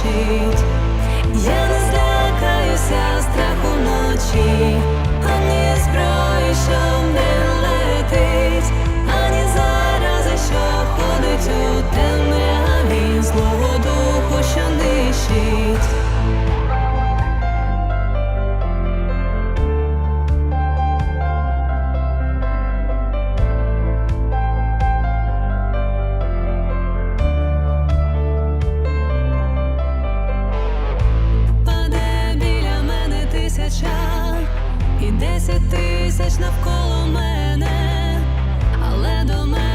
кричить, я не злякаюся страху вночі, ані зброї, що не летить, ані зарази, що ходить у темряві злого духу, що нищить. десять тисяч навколо мене, але до мене.